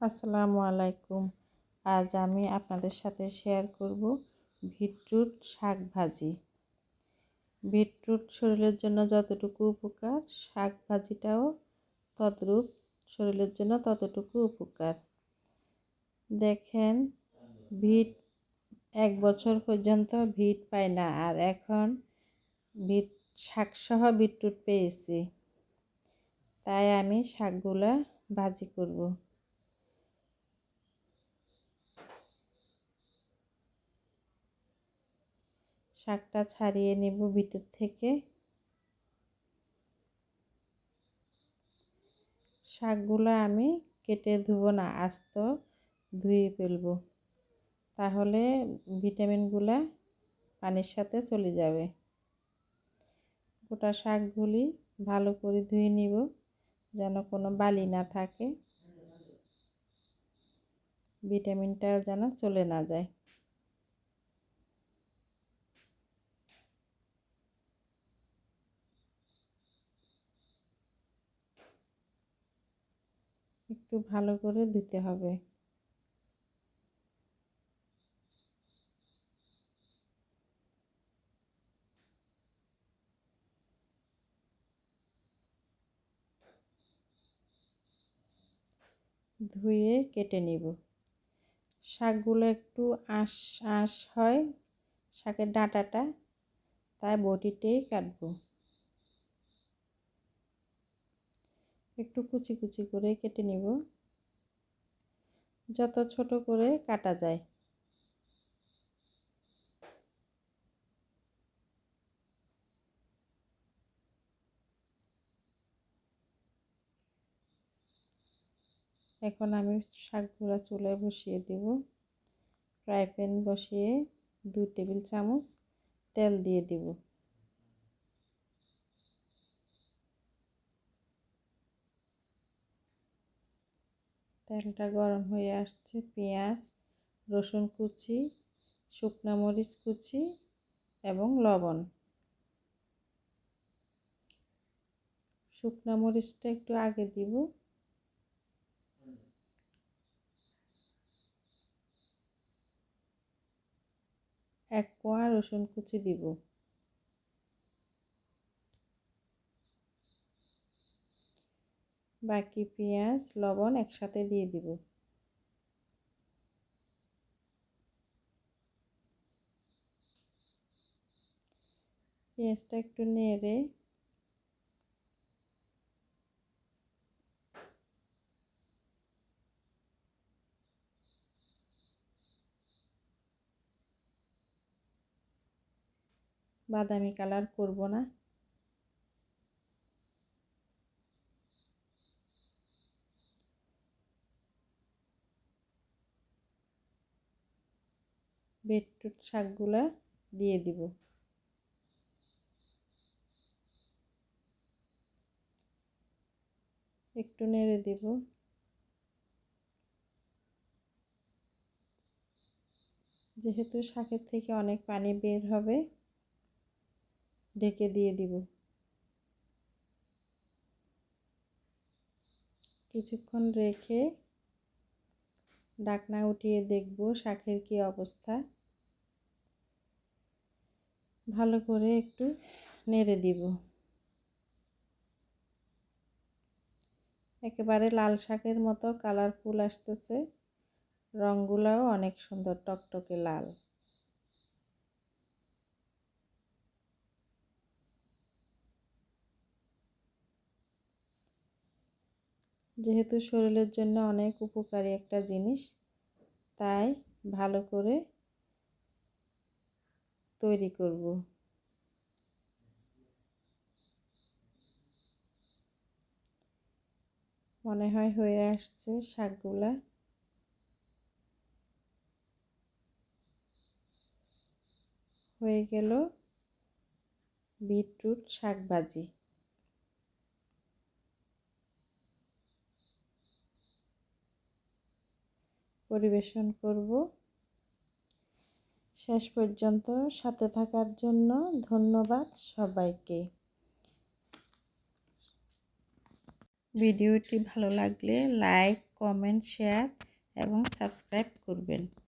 আসসালামু আলাইকুম। আজ আমি আপনাদের সাথে শেয়ার করব বিটরুট শাক ভাজি। বিটরুট শরীরের জন্য যতটুকু উপকার, শাক ভাজিটাও তদ্রূপ শরীরের জন্য ততটুকু উপকার। দেখেন ভিট এক বছর পর্যন্ত ভিট পায় না আর এখন ভিট শাকসহ বিটরুট পেয়েছি। তাই আমি শাকগুলা ভাজি করব। শাকটা ছাড়িয়ে নেব ভিতর থেকে। শাকগুলো আমি কেটে ধুবো না, আস্ত ধুয়ে ফেলব। তাহলে ভিটামিনগুলো পানির সাথে চলে যাবে। গোটা শাকগুলি ভালো করে ধুয়ে নিব, যেন কোনো বালি না থাকে। ভিটামিনটা যেন চলে না যায়। একটু ভালো করে দিতে হবে। ধুয়ে কেটে নিব। শাকগুলো একটু আঁশ আঁশ হয় শাকের ডাঁটাটা, তাই বটিতেই কাটবো। একটু কুচি কুচি করে কেটে নিব। যত ছোট করে কাটা যায়। এখন আমি শাকগুলো চুলায় বসিয়ে দেব। ফ্রাই প্যান বসিয়ে দুই টেবিল চামচ তেল দিয়ে দেব। তেলটা গরম হয়ে আসছে, পেঁয়াজ, রসুন কুচি, শুকনো মরিচ কুচি এবং লবণ। শুকনো মরিচটা একটু আগে দিব। এক কোয়া রসুন কুচি দিব। বাকি পেঁয়াজ লবণ একসাথে দিয়ে দিব। পেঁয়াজটা একটু নেড়ে বাদামি কালার করব না। বিটরুট শাকগুলা দিয়ে দিব। একটু নেড়ে দিব। যেহেতু শাকের থেকে অনেক পানি বের হবে, ঢেকে দিয়ে দিব। কিছুক্ষণ রেখে ডাকনা উঠিয়ে দেখব শাকের কি অবস্থা। ভালো করে একটু নেড়ে দিব। একেবারে লাল শাকের মতো কালারফুল আসতেছে। রঙগুলাও অনেক সুন্দর, টকটকে লাল। যেহেতু শরীরের জন্য অনেক উপকারী একটা জিনিস, তাই ভালো করে তৈরি করব। মনে হয় হয়ে আসছে শাকগুলা। হয়ে গেল বিটরুট শাক ভাজি পরিবেশন করব। শেষ পর্যন্ত সাথে থাকার জন্য ধন্যবাদ সবাইকে। ভিডিওটি ভালো লাগলে লাইক, কমেন্ট, শেয়ার এবং সাবস্ক্রাইব করবেন।